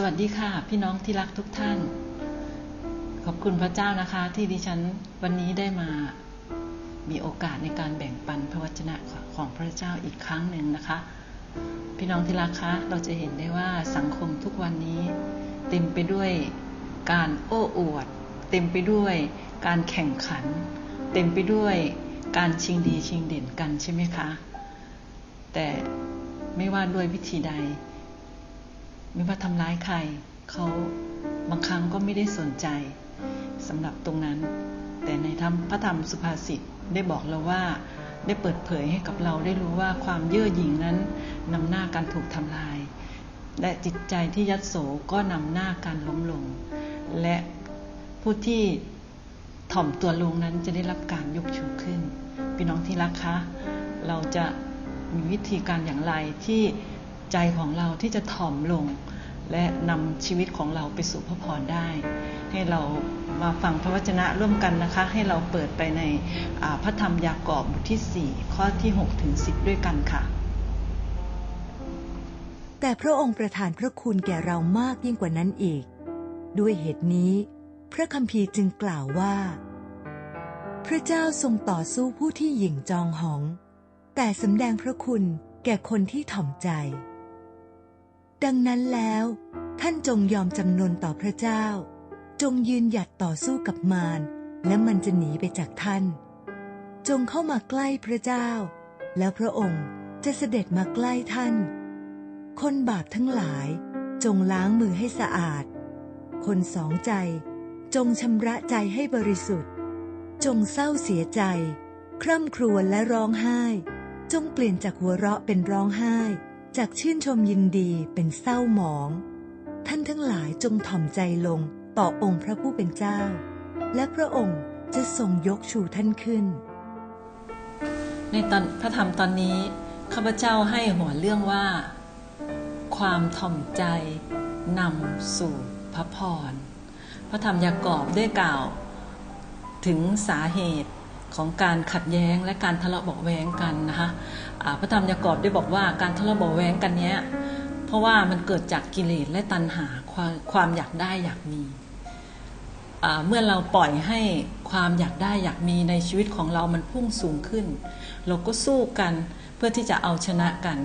สวัสดีค่ะ พี่น้องที่รักทุกท่าน ขอบคุณพระเจ้านะคะ ที่ดิฉันวันนี้ได้มามีโอกาสในการแบ่งปันพระวจนะของพระเจ้าอีกครั้งหนึ่งนะคะ พี่น้องที่รักคะเราจะเห็นได้ว่าสังคมทุกวันนี้ เต็มไปด้วยการโอ้อวด เต็มไปด้วยการแข่งขัน เต็มไปด้วยการชิงดีชิงเด่นกันใช่ไหมคะ แต่ไม่ว่าด้วยวิธีใด ไม่ว่าทำร้ายใครเขาบางครั้งก็ไม่ได้สนใจสำหรับตรงนั้น แต่ในธรรมพระธรรมสุภาษิตได้บอกเราว่าได้เปิดเผยให้กับเราได้รู้ว่าความเย่อหยิ่งนั้นนำหน้าการถูกทำลาย และจิตใจที่ยัดโสก็นำหน้าการล้มลง และผู้ที่ถ่อมตัวลงนั้นจะได้รับการยกชูขึ้น พี่น้องที่รักคะ เราจะมีวิธีการอย่างไรที่ ใจของเราที่จะถ่อมลง และนำชีวิตของเราไปสู่พระพรได้ ให้เรามาฟังพระวจนะร่วมกันนะคะ ให้เราเปิดไปในพระธรรมยากอบบทที่ 4 ข้อที่6ถึง10 ด้วยกันค่ะ แต่พระองค์ประทานพระคุณแก่เรามากยิ่งกว่านั้นอีก ด้วยเหตุนี้ พระคัมภีร์จึงกล่าวว่า พระเจ้าทรงต่อสู้ผู้ที่หยิ่งจองหอง แต่สำแดงพระคุณแก่คนที่ถ่อมใจ ดังนั้นแล้ว ท่านจงยอมจำนนต่อพระเจ้า จงยืนหยัดต่อสู้กับมารและมันจะหนีไปจากท่าน จงเข้ามาใกล้พระเจ้า แล้วพระองค์จะเสด็จมาใกล้ท่าน คนบาปทั้งหลายจงล้างมือให้สะอาด คนสองใจจงชำระใจให้บริสุทธิ์ จงเศร้าเสียใจ คร่ำครวญและร้องไห้ จงเปลี่ยนจากหัวเราะเป็นร้องไห้ จากชื่นชมยินดีเป็นเศร้าหมอง ท่านทั้งหลายจงถ่อมใจลงต่อองค์พระผู้เป็นเจ้า และพระองค์จะทรงยกชูท่านขึ้น ในตอนพระธรรมตอนนี้ข้าพเจ้าให้หัวเรื่องว่า ความถ่อมใจนำสู่พระพร พระธรรมยากอบได้กล่าว ถึงสาเหตุของการขัดแย้งและการทะเลาะเบาแวงกันนะคะ พระธรรมยากอบได้บอกว่าการทะเลาะเบาแวงกันเนี้ยเพราะว่ามันเกิดจากกิเลสและตัณหาความความอยากได้อยากมีเมื่อเราปล่อยให้ความอยากได้อยากมีในชีวิตของเรามันพุ่งสูงขึ้น เราก็สู้กันเพื่อที่จะเอาชนะกัน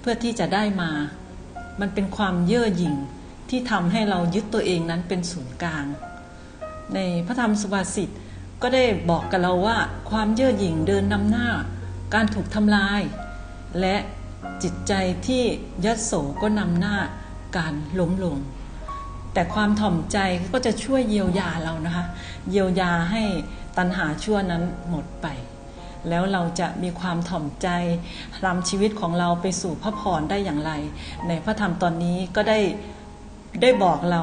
เพื่อที่จะได้มา มันเป็นความเย่อหยิ่งที่ทำให้เรายึดตัวเองนั้นเป็นศูนย์กลาง ในพระธรรมสุภาษิตก็ได้บอกกับเราว่าความเย่อหยิ่งเดินนำหน้า การถูกทำลาย และจิตใจที่ยัดโสก็นำหน้าการล้มลง แต่ความถ่อมใจก็จะช่วยเยียวยาเรานะคะ เยียวยาให้ตัณหาชั่วนั้นหมดไป แล้วเราจะมีความถ่อมใจนำชีวิตของเราไปสู่พระพรได้อย่างไร ในพระธรรมตอนนี้ก็ได้ได้บอกเรา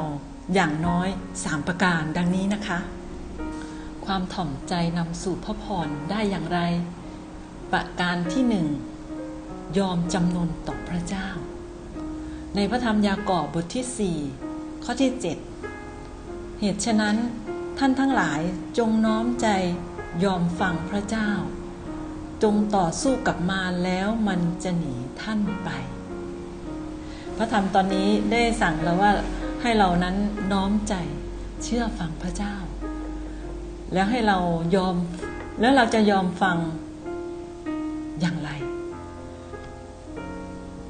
อย่างน้อยสามประการดังนี้นะคะ ความถ่อมใจนำสู่พระพรได้อย่างไร ประการที่หนึ่งยอมจำนนต่อพระเจ้า ในพระธรรมยากอบบทที่4ข้อที่ 7 เหตุฉะนั้นท่านทั้งหลายจงน้อมใจยอมฟังพระเจ้า จงต่อสู้กับมารแล้วมันจะหนีท่านไป พระธรรมตอนนี้ได้สั่งเราว่าให้เรานั้นน้อมใจเชื่อฟังพระเจ้า แล้วให้เรายอมแล้วเราจะยอมฟัง อย่างไร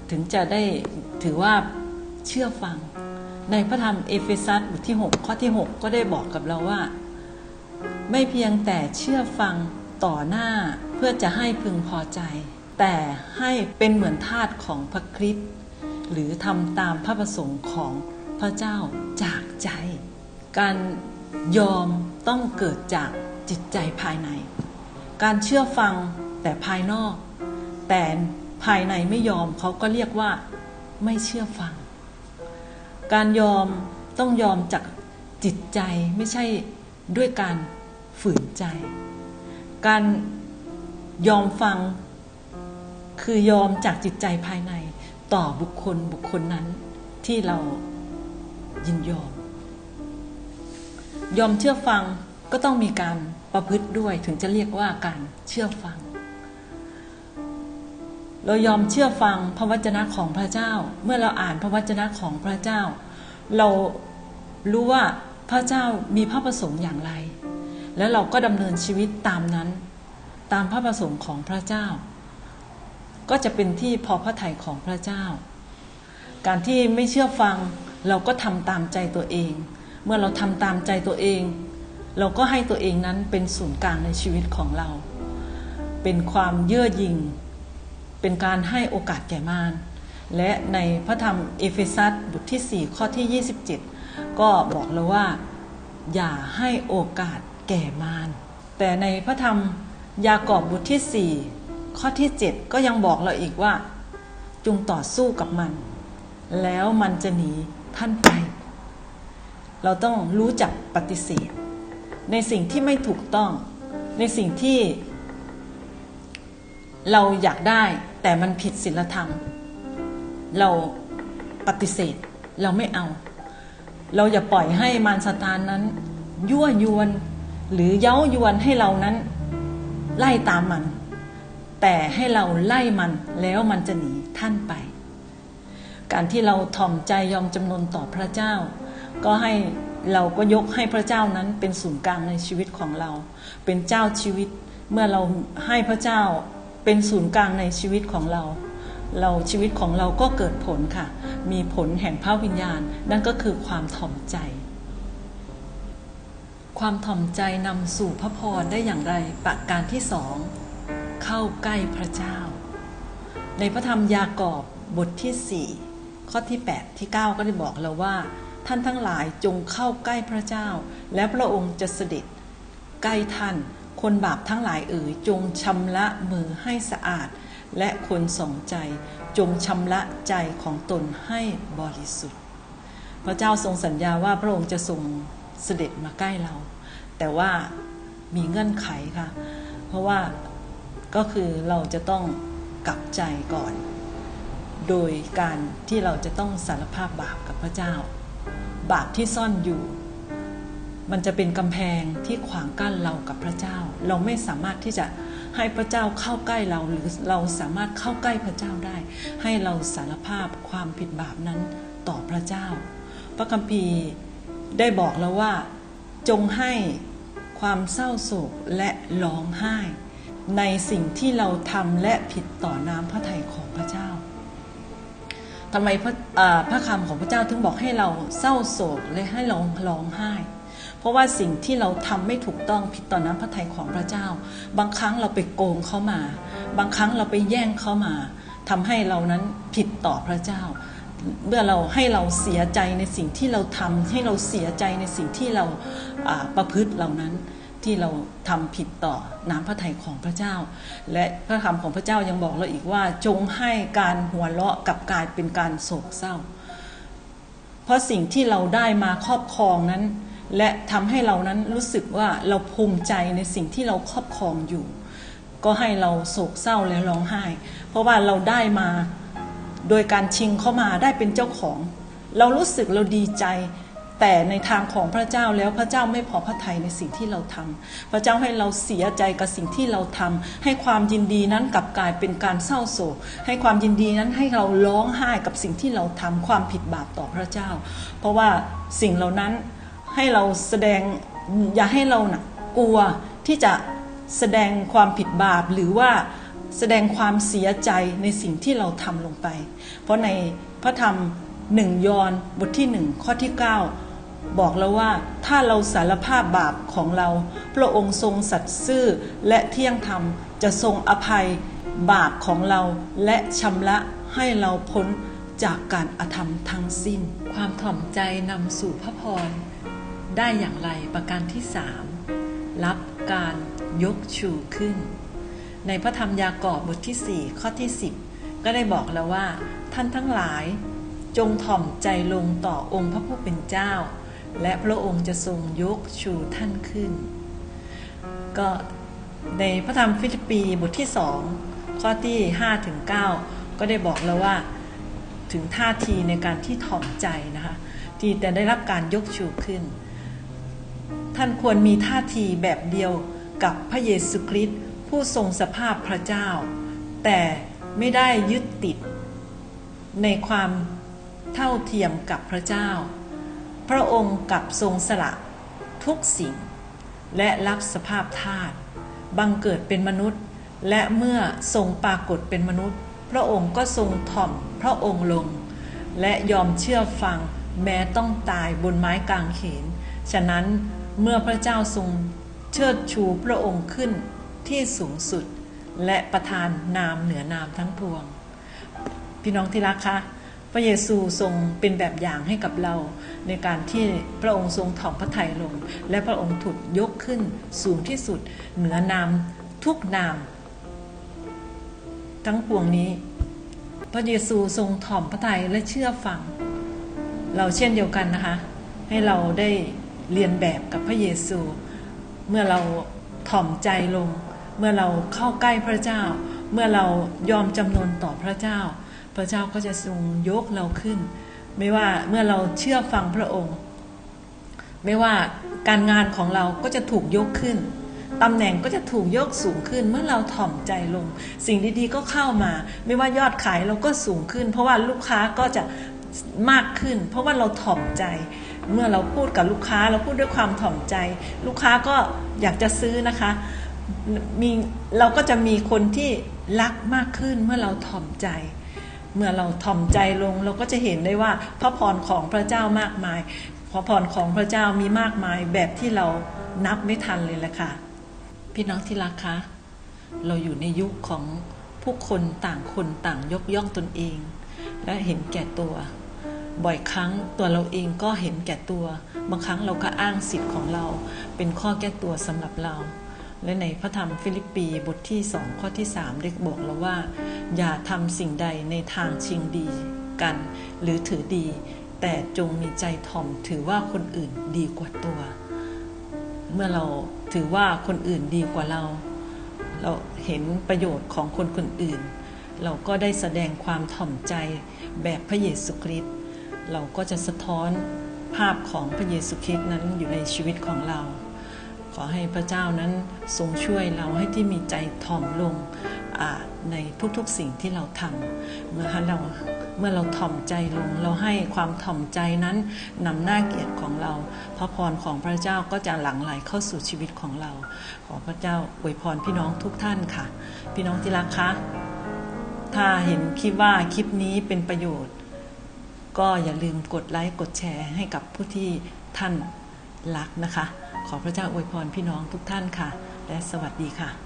ถึงจะได้ถือว่าเชื่อฟัง ในพระธรรมเอเฟซัสบทที่ 6 ข้อที่ 6 ก็ได้บอกกับเราว่า ไม่เพียงแต่เชื่อฟังต่อหน้าเพื่อจะให้พึงพอใจ แต่ให้เป็นเหมือนทาสของพระคริสต์หรือทำตามพระประสงค์ของพระเจ้าจากใจ การยอมต้องเกิดจากจิตใจภายใน การเชื่อฟัง แต่ภายนอก แต่ภายในไม่ยอมเขาก็เรียกว่าไม่เชื่อฟัง การยอมต้องยอมจากจิตใจไม่ใช่ด้วยการฝืนใจ การยอมฟัง คือยอมจากจิตใจภายในต่อบุคคลบุคคลนั้นที่เรายินยอม ยอมเชื่อฟังก็ต้องมีการประพฤติด้วยถึงจะเรียกว่าการเชื่อฟัง เรายอมเชื่อฟังพระวจนะของพระเจ้า เมื่อเราอ่านพระวจนะของพระเจ้า เรารู้ว่าพระเจ้ามีพระประสงค์อย่างไร แล้วเราก็ดำเนินชีวิตตามนั้น ตามพระประสงค์ของพระเจ้า ก็จะเป็นที่พอพระทัยของพระเจ้า การที่ไม่เชื่อฟังเราก็ทำตามใจตัวเอง เมื่อเราทำตามใจตัวเอง เราก็ให้ตัวเองนั้นเป็นศูนย์กลางในชีวิตของเรา เป็นความเยื่อหยิ่ง เป็นการให้โอกาสแก่มารและในพระธรรมเอเฟซัสบทที่ 4 ข้อที่ 27 ก็บอกเราว่า อย่าให้โอกาสแก่มารแต่ในพระธรรมยากอบบทที่ 4 ข้อที่ 7 ก็ยังบอกเราอีกว่า จงต่อสู้กับมัน แล้วมันจะหนีท่านไป เราต้องรู้จักปฏิเสธ ในสิ่งที่ไม่ถูกต้อง ในสิ่งที่ เราอยากได้ แต่มันผิดศีลธรรม เราปฏิเสธเราไม่เอา เราอย่าปล่อยให้มารซาตานนั้น ยั่วยวนหรือเย้ายวนให้เรานั้น ไล่ตามมัน แต่ให้เราไล่มันแล้วมันจะหนีท่านไป การที่เราถ่อมใจยอมจำนนต่อพระเจ้า ก็ให้เราก็ยกให้พระเจ้านั้นเป็นศูนย์กลางในชีวิตของเรา เป็นเจ้าชีวิตเมื่อเราให้พระเจ้า เป็นศูนย์กลางในชีวิตของเรา เราชีวิตของเราก็เกิดผลค่ะ มีผลแห่งพระวิญญาณ นั่นก็คือความถ่อมใจ ความถ่อมใจนำสู่พระพรได้อย่างไรประการที่สองเข้าใกล้พระเจ้า ในพระธรรมยากอบบทที่ 4 ข้อที่ 8 ที่ 9 ก็ได้บอกเราว่า ท่านทั้งหลายจงเข้าใกล้พระเจ้า และพระองค์จะเสด็จใกล้ท่าน คนบาปทั้งหลายเอ๋ยจงชำระมือให้สะอาด และคนสองใจจงชำระใจของตนให้บริสุทธิ์ พระเจ้าทรงสัญญาว่าพระองค์จะทรงเสด็จมาใกล้เรา แต่ว่ามีเงื่อนไขค่ะ เพราะว่าก็คือเราจะต้องกลับใจก่อน โดยการที่เราจะต้องสารภาพบาปกับพระเจ้า บาปที่ซ่อนอยู่ มันจะเป็นกำแพงที่ขวางกั้นเรากับพระเจ้า เราไม่สามารถที่จะให้พระเจ้าเข้าใกล้เรา หรือเราสามารถเข้าใกล้พระเจ้าได้ ให้เราสารภาพความผิดบาปนั้นต่อพระเจ้า พระคัมภีร์ได้บอกเราว่าจงให้ความเศร้าโศกและร้องไห้ ในสิ่งที่เราทำและผิดต่อน้ำพระทัยของพระเจ้าทำไมพระพระคำของพระเจ้าถึงบอกให้เราเศร้าโศกและให้เราร้องไห้ ราะว่าสิ่งที่เราทำไม่ถูกต้องผิดต่อน้ำพระทัยของพระเจ้า บางครั้งเราไปโกงเขามา บางครั้งเราไปแย่งเขามาทำให้เรานั้นผิดต่อพระเจ้า เมื่อเราให้เราเสียใจในสิ่งที่เราทำให้เราเสียใจในสิ่งที่เราประพฤติเหล่านั้นที่เราทำผิดต่อน้ำพระทัยของพระเจ้า และพระคำของพระเจ้ายังบอกเราอีกว่า จงให้การหัวเราะกับกลายเป็นการโศกเศร้า เพราะสิ่งที่เราได้มาครอบครองนั้น และทำให้เรานั้นรู้สึกว่าเราภูมิใจในสิ่งที่เราครอบครองอยู่ ก็ให้เราโศกเศร้าและร้องไห้ เพราะว่าเราได้มาโดยการชิงเข้ามาได้เป็นเจ้าของ เรารู้สึกเราดีใจ แต่ในทางของพระเจ้าแล้วพระเจ้าไม่พอพระทัยในสิ่งที่เราทำพระเจ้าให้เราเสียใจกับสิ่งที่เราทำให้ความยินดีนั้นกลับกลายเป็นการเศร้าโศก ให้ความยินดีนั้นให้เราร้องไห้กับสิ่งที่เราทำความผิดบาปต่อพระเจ้า เพราะว่าสิ่งเหล่านั้น ให้เราแสดงอย่าให้เรานะกลัวที่จะแสดงความผิดบาปหรือว่าแสดงความเสียใจในสิ่งที่เราทำลงไป เพราะในพระธรรมหนึ่งยอห์นบทที่หนึ่งข้อที่ 9 บอกแล้วว่าถ้าเราสารภาพบาปของเรา พระองค์ทรงสัตย์ซื่อและเที่ยงธรรมจะทรงอภัยบาปของเราและชำระให้เราพ้นจากการอธรรมทั้งสิ้น ความถ่อมใจนำสู่พระพร ได้อย่างไรประการที่สามรับการยกชูขึ้น ในพระธรรมยากอบบทที่ 4 ข้อที่ 10 ก็ได้บอกแล้วว่า ท่านทั้งหลายจงถ่อมใจลงต่อองค์พระผู้เป็นเจ้า และพระองค์จะทรงยกชูท่านขึ้น ก็ในพระธรรมฟิลิปปีบทที่2ข้อที่5ถึง9ก็ได้บอกแล้วว่าถึงท่าทีในการที่ถ่อมใจนะคะที่จะได้รับการยกชูขึ้น ท่านควรมีท่าทีแบบเดียวกับพระเยซูคริสต์ผู้ทรงสภาพพระเจ้า แต่ไม่ได้ยึดติด ในความเท่าเทียมกับพระเจ้า พระองค์กับทรงสละทุกสิ่ง และรับสภาพทาสบังเกิดเป็นมนุษย์ และเมื่อทรงปรากฏเป็นมนุษย์ พระองค์ก็ทรงถ่อมพระองค์ลง และยอมเชื่อฟังแม้ต้องตายบนไม้กางเขน ฉะนั้น เมื่อพระเจ้าทรงเชิดชูพระองค์ขึ้นที่สูงสุดและประทานนามเหนือนามทั้งปวง พี่น้องที่รักคะพระเยซูทรงเป็นแบบอย่างให้กับเรา ในการที่พระองค์ทรงถ่อมพระทัยลง และพระองค์ถูกยกขึ้นสูงที่สุด เหนือนามทุกนาม ทั้งปวงนี้ พระเยซูทรงถ่อมพระทัยและเชื่อฟัง เราเช่นเดียวกันนะคะ ให้เราได้ เรียนแบบกับพระเยซู เมื่อเราถ่อมใจลง เมื่อเราเข้าใกล้พระเจ้า เมื่อเรายอมจำนนต่อพระเจ้า พระเจ้าก็จะทรงยกเราขึ้น ไม่ว่าเมื่อเราเชื่อฟังพระองค์ ไม่ว่าการงานของเราก็จะถูกยกขึ้นตำแหน่งก็จะถูกยกสูงขึ้นเมื่อเราถ่อมใจลง สิ่งดีๆก็เข้ามา ไม่ว่ายอดขายเราก็สูงขึ้น เพราะว่าลูกค้าก็จะมากขึ้น เพราะว่าเราถ่อมใจ เมื่อเราพูดกับลูกค้าเราพูดด้วยความถ่อมใจ ลูกค้าก็อยากจะซื้อนะคะมีเราก็จะมีคนที่รักมากขึ้นเมื่อเราถ่อมใจ เมื่อเราถ่อมใจลง เราก็จะเห็นได้ว่าพระพรของพระเจ้ามากมายพระพรของพระเจ้ามีมากมายแบบที่เรานับไม่ทันเลยแหละค่ะ พี่น้องที่รักคะเราอยู่ในยุคของผู้คนต่างคนต่างยกย่องตนเอง และเห็นแก่ตัว บ่อยครั้งตัวเราเองก็เห็นแก่ตัว บางครั้งเราก็อ้างสิทธิ์ของเรา เป็นข้อแก้ตัวสำหรับเรา และในพระธรรมฟิลิปปีบทที่สองข้อที่สามได้บอกเราว่า อย่าทำสิ่งใดในทางชิงดีกัน หรือถือดี แต่จงมีใจถ่อมถือว่าคนอื่นดีกว่าตัว เมื่อเราถือว่าคนอื่นดีกว่าเรา เราเห็นประโยชน์ของคนคนอื่น เราก็ได้แสดงความถ่อมใจแบบพระเยซูคริสต์ เราก็จะสะท้อนภาพของพระเยซูคริสต์นั้นอยู่ในชีวิตของเรา ขอให้พระเจ้านั้นทรงช่วยเราให้ที่มีใจถ่อมลงในทุกๆสิ่งที่เราทำเมื่อเราเมื่อเราถ่อมใจลง เราให้ความถ่อมใจนั้นนำหน้าเกียรติของเรา พระพรของพระเจ้าก็จะหลั่งไหลเข้าสู่ชีวิตของเรา ขอพระเจ้าอวยพรพี่น้องทุกท่านค่ะ พี่น้องที่รักคะถ้าเห็นคิดว่าคลิปนี้เป็นประโยชน์ ก็อย่าลืมกดไลค์กดแชร์ให้กับผู้ที่ท่านรักนะคะ ขอพระเจ้าอวยพรพี่น้องทุกท่านค่ะ และสวัสดีค่ะ